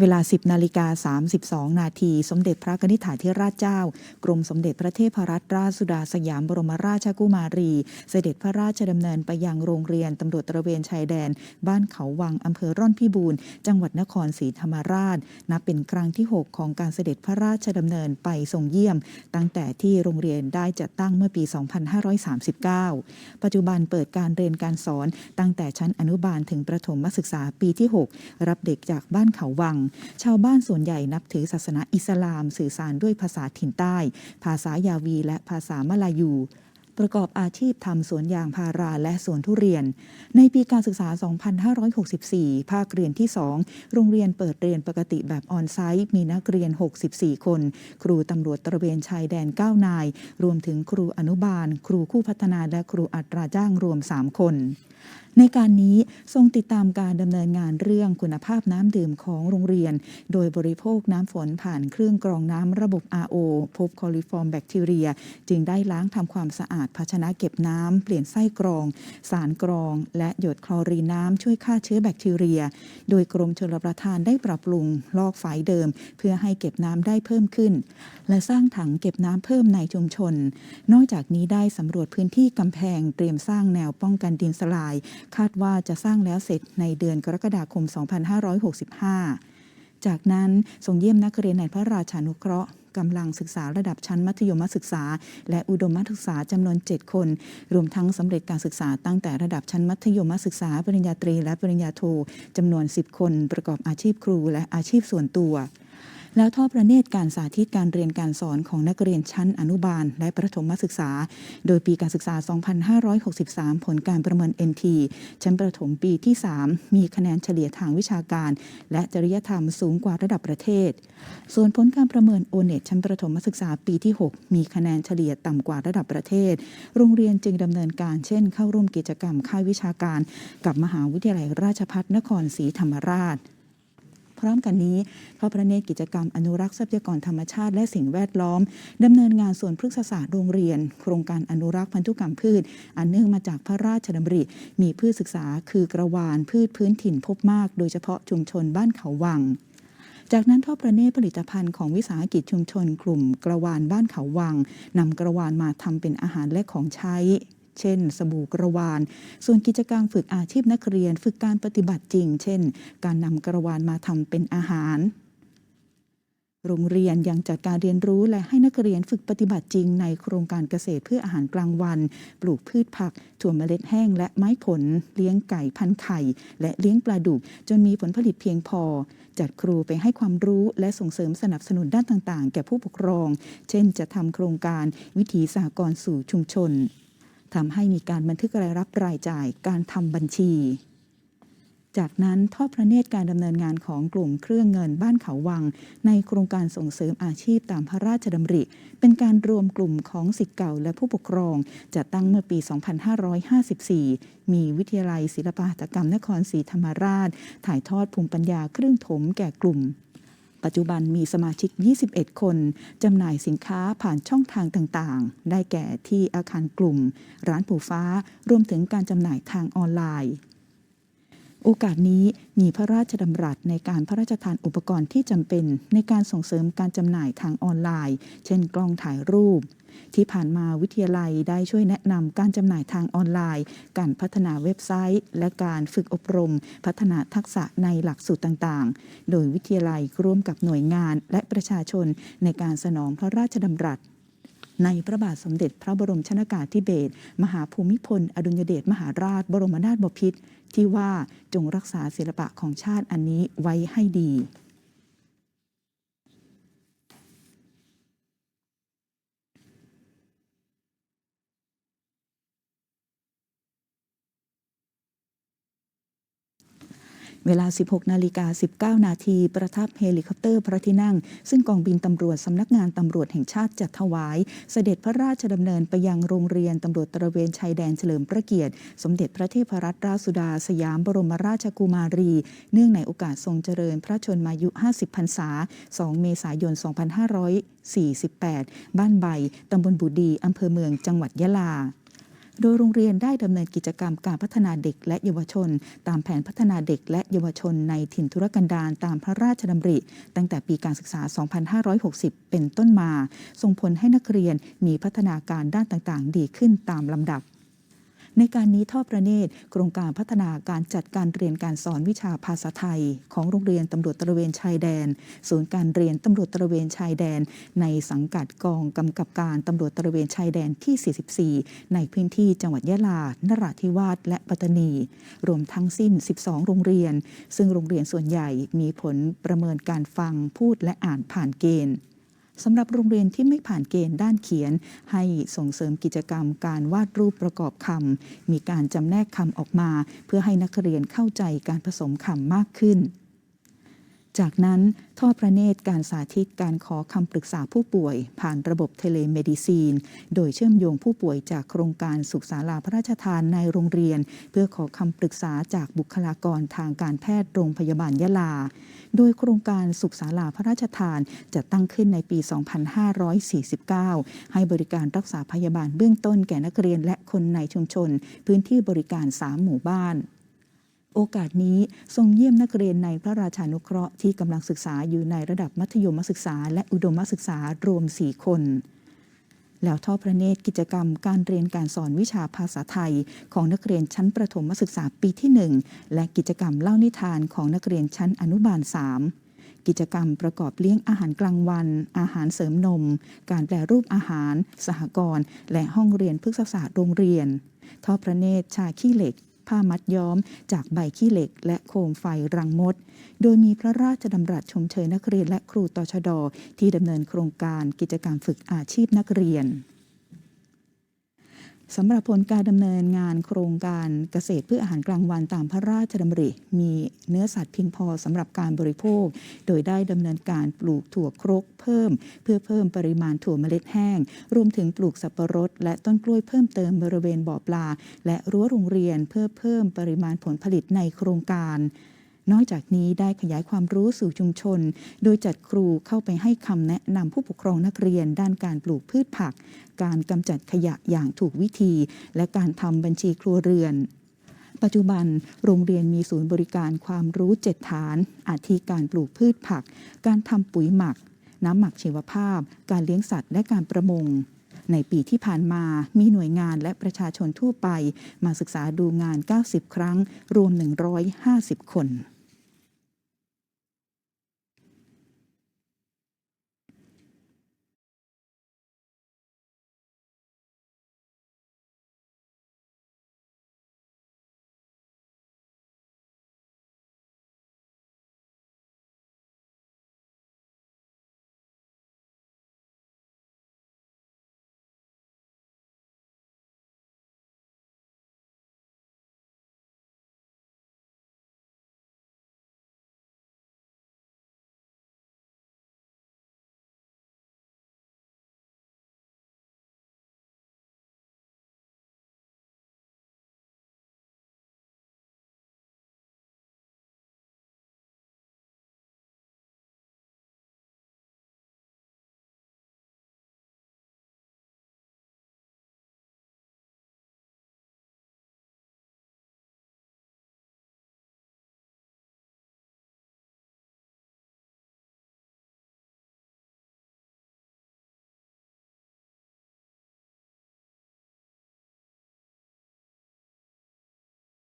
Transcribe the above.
เวลา 10 นาฬิกา 32 นาที สมเด็จพระนิธิถาธิราชเจ้า กรมสมเด็จพระเทพรัตนราชสุดาสยามบรมราชกุมารี เสด็จพระราชดำเนินไปยังโรงเรียนตำรวจตระเวนชายแดน บ้านเขาวังอำเภอร่อนพิบูรณ์จังหวัดนครศรีธรรมราช นับเป็นครั้งที่ 6 ของการเสด็จพระราชดำเนินไปทรงเยี่ยม ตั้งแต่ที่โรงเรียนได้จัดตั้งเมื่อปี 2539 ปัจจุบันเปิดการเรียนการสอนตั้งแต่ชั้นอนุบาลถึงประถมศึกษาปีที่ 6 รับเด็กจากบ้านเขาวังชาวบ้านส่วนใหญ่นับถือศาสนาอิสลาม สื่อสารด้วยภาษาถิ่นใต้ ภาษายาวี และภาษามลายู ประกอบอาชีพทำสวนยางพาราและสวนทุเรียน ในปีการศึกษา 2564 ภาคเรียนที่ 2 โรงเรียนเปิดเรียนปกติแบบออนไซต์ มีนักเรียน 64 คน ครูตำรวจตระเวนชายแดน 9 นาย รวมถึงครูอนุบาล ครูคู่พัฒนาและครูอัตราจ้างรวม 3 คน ในการนี้ทรงติดตามการดำเนินงานเรื่องคุณภาพน้ำดื่มของโรงเรียน โดยบริโภคน้ำฝนผ่านเครื่องกรองน้ำระบบ RO พบคอลิฟอร์มแบคทีเรีย จึงได้ล้างทำความสะอาดภาชนะเก็บน้ำเปลี่ยนไส้กรอง สารกรอง และหยดคลอรีนน้ำช่วยฆ่าเชื้อแบคทีเรีย โดยกรมชลประทานได้ปรับปรุง ลอกฝายเดิม เพื่อให้เก็บน้ำได้เพิ่มขึ้น และสร้างถังเก็บน้ำเพิ่มในชุมชน นอกจากนี้ได้สำรวจพื้นที่กำแพงเตรียมสร้างแนวป้องกันดินสลายคาดว่าจะสร้างแล้วเสร็จในเดือนกรกฎาคม 2565 จากนั้นทรงเยี่ยมนักเรียนในพระราชานุเคราะห์กำลังศึกษาระดับชั้นมัธยมศึกษา และอุดมศึกษาจำนวน 7 คน รวมทั้งสำเร็จการศึกษาตั้งแต่ระดับชั้นมัธยมศึกษา ปริญญาตรี และปริญญาโทจำนวน 10 คน ประกอบอาชีพครูและอาชีพส่วนตัว แล้วทอดประเนตรการสาธิตการเรียนการสอนของนักเรียนชั้นอนุบาล และประถมศึกษา โดยปีการศึกษา 2563 ผลการประเมิน NT ชั้นประถมปีที่ 3 มีคะแนนเฉลี่ยทางวิชาการ และจริยธรรมสูงกว่าระดับประเทศ ส่วนผลการประเมิน o n e t ชั้นประถมศึกษาปีที่ 6 มีคะแนนเฉลี่ยต่ำกว่าระดับประเทศ โรงเรียนจึงดำเนินการเช่น เข้าร่วมกิจกรรมค่ายวิชาการ กับมหาวิทยาลัยราชภัฏนครศรีธรรมราช พร้อมกันนี้พระพระเนตรกิจกรรมอนุรักษ์ทรัพยากรธรรมชาติและสิ่งแวดล้อมดำเนินงานส่วนพฤกษศาสตร์โรงเรียน โครงการอนุรักษ์พันธุกรรมพืช อันเนื่องมาจากพระราชดำริ มีพืชศึกษาคือกระวานพืชพื้นถิ่นพบมาก โดยเฉพาะชุมชนบ้านเขาวังจากนั้นทอดประเนตรผลิตภัณฑ์ของวิสาหกิจชุมชนกลุ่มกระวานบ้านเขาวังนำกระวานมาทำเป็นอาหารและของใช้ เช่น สบู่กระวาน ส่วนกิจกรรมฝึกอาชีพนักเรียน ฝึกการปฏิบัติจริง เช่น การนำกระวานมาทำเป็นอาหารโรงเรียนยังจัดการเรียนรู้และให้นักเรียนฝึกปฏิบัติจริงในโครงการเกษตรเพื่ออาหารกลางวัน ปลูกพืชผัก ถั่วเมล็ดแห้งและไม้ผล เลี้ยงไก่พันไข่ และเลี้ยงปลาดุก จนมีผลผลิตเพียงพอ จัดครูไปให้ความรู้และส่งเสริมสนับสนุนด้านต่างๆ แก่ผู้ปกครอง เช่น จะทำโครงการวิถีสหกรณ์สู่ชุมชน ทำให้มีการบันทึกรายรับรายจ่ายการทำบัญชี จากนั้นทอดพระเนตรการดำเนินงานของกลุ่มเครื่องเงินบ้านเขาวัง ในโครงการส่งเสริมอาชีพตามพระราชดำริ เป็นการรวมกลุ่มของสิทธิ์เก่าและผู้ปกครองจัดตั้งเมื่อปี 2554 มีวิทยาลัยศิลปหัตถกรรมนครศรีธรรมราช ถ่ายทอดภูมิปัญญาเครื่องถมแก่กลุ่ม ปัจจุบันมีสมาชิก 21 คน จำหน่ายสินค้าผ่านช่องทางต่างๆ ได้แก่ที่อาคารกลุ่ม ร้านปู่ฟ้า รวมถึงการจำหน่ายทางออนไลน์ โอกาสนี้มีพระราชดำรัสในการพระราชทานอุปกรณ์ที่จำเป็น ในการส่งเสริมการจำหน่ายทางออนไลน์ เช่นกล้องถ่ายรูป ที่ผ่านมาวิทยาลัยได้ช่วยแนะนำการจำหน่ายทางออนไลน์ การพัฒนาเว็บไซต์ และการฝึกอบรม พัฒนาทักษะในหลักสูตรต่างๆ โดยวิทยาลัยร่วมกับหน่วยงานและประชาชนในการสนองพระราชดำรัสในพระบาทสมเด็จพระบรมชนากาธิเบศรมหาภูมิพล อดุลยเดชมหาราช บรมนาถบพิตรที่ว่าจงรักษาศิลปะของชาติอันนี้ไว้ให้ดี เวลา 16 นาฬิกา 19 นาที ประทับเฮลิคอปเตอร์พระที่นั่ง ซึ่งกองบินตำรวจสำนักงานตำรวจแห่งชาติจัดถวาย เสด็จพระราชดำเนินไปยังโรงเรียนตำรวจตระเวนชายแดนเฉลิมพระเกียรติ สมเด็จพระเทพรัตนราชสุดา สยามบรมราชกุมารี เนื่องในโอกาสทรงเจริญพระชนมายุ 50 พรรษา 2 เมษายน 2548 บ้านใบ ตำบลบุดี อำเภอเมือง จังหวัดยะลา โดยโรงเรียนได้ดำเนินกิจกรรมการพัฒนาเด็กและเยาวชน ตามแผนพัฒนาเด็กและเยาวชนในถิ่นธุรกันดารตามพระราชดำริ ตั้งแต่ปีการศึกษา 2560 เป็นต้นมา ส่งผลให้นักเรียนมีพัฒนาการด้านต่างๆ ดีขึ้นตามลำดับ ในการนี้ทอดประเนตรโครงการพัฒนาการจัดการเรียนการสอนวิชาภาษาไทย ของโรงเรียนตำรวจตระเวนชายแดน ศูนย์การเรียนตำรวจตระเวนชายแดน ในสังกัดกองกำกับการตำรวจตระเวนชายแดนที่ 44 ในพื้นที่จังหวัดยะลา นราธิวาส และปัตตานี รวมทั้งสิ้น 12 โรงเรียน ซึ่งโรงเรียนส่วนใหญ่มีผลประเมินการฟังพูดและอ่านผ่านเกณฑ์ สำหรับโรงเรียนที่ไม่ผ่านเกณฑ์ด้านเขียน ให้ส่งเสริมกิจกรรมการวาดรูปประกอบคำมีการจำแนกคำออกมา เพื่อให้นักเรียนเข้าใจการผสมคำมากขึ้น จากนั้นทอดพระเนตรการสาธิตการขอคำปรึกษาผู้ป่วย ผ่านระบบเทเลเมดิซีน โดยเชื่อมโยงผู้ป่วยจากโครงการสุขศาลาพระราชทานในโรงเรียน เพื่อขอคำปรึกษาจากบุคลากรทางการแพทย์โรงพยาบาลยะลา โดยโครงการสุขศาลาพระราชทานจะตั้งขึ้นในปี 2549 ให้บริการรักษาพยาบาลเบื้องต้นแก่นักเรียนและคนในชุมชน พื้นที่บริการ 3 หมู่บ้าน โอกาสนี้ทรงเยี่ยมนักเรียนในพระราชานุเคราะห์ที่กำลังศึกษาอยู่ในระดับมัธยมศึกษา และอุดมศึกษารวม 4 คน แล้วทอดพระเนตรกิจกรรมการเรียนการสอนวิชาภาษาไทย ของนักเรียนชั้นประถมศึกษาปีที่ 1 และกิจกรรมเล่านิทานของนักเรียนชั้นอนุบาล 3กิจกรรมประกอบเลี้ยงอาหารกลางวัน อาหารเสริมนม การแปรรูปอาหาร สหกรณ์ และห้องเรียนพฤกษศาสตร์โรงเรียน ทอดพระเนตรชาขี้เหล็ก ผ้ามัดย้อม จากใบขี้เหล็ก และโคมไฟรังมด โดยมีพระราชดำรัสชมเชยนักเรียนและครูตชดที่ดำเนินโครงการกิจกรรมฝึกอาชีพนักเรียน สำหรับผลการดำเนินงานโครงการเกษตรเพื่ออาหารกลางวันตามพระราชดำริ มีเนื้อสัตว์เพียงพอสำหรับการบริโภค โดยได้ดำเนินการปลูกถั่วครกเพิ่ม เพื่อเพิ่มปริมาณถั่วเมล็ดแห้ง รวมถึงปลูกสับปะรด และต้นกล้วยเพิ่มเติมบริเวณบ่อปลา และรั้วโรงเรียนเพื่อเพิ่มปริมาณผลผลิตในโครงการ นอกจากนี้ได้ขยายความรู้สู่ชุมชน โดยจัดครูเข้าไปให้คำแนะนำผู้ปกครองนักเรียน ด้านการปลูกพืชผัก การกำจัดขยะอย่างถูกวิธี และการทำบัญชีครัวเรือนปัจจุบันโรงเรียนมีศูนย์บริการความรู้เจ็ดฐาน อาทิการปลูกพืชผัก การทำปุ๋ยหมัก น้ำหมักชีวภาพ การเลี้ยงสัตว์และการประมง ในปีที่ผ่านมามีหน่วยงานและประชาชนทั่วไป มาศึกษาดูงาน 90 ครั้ง รวม 150 คน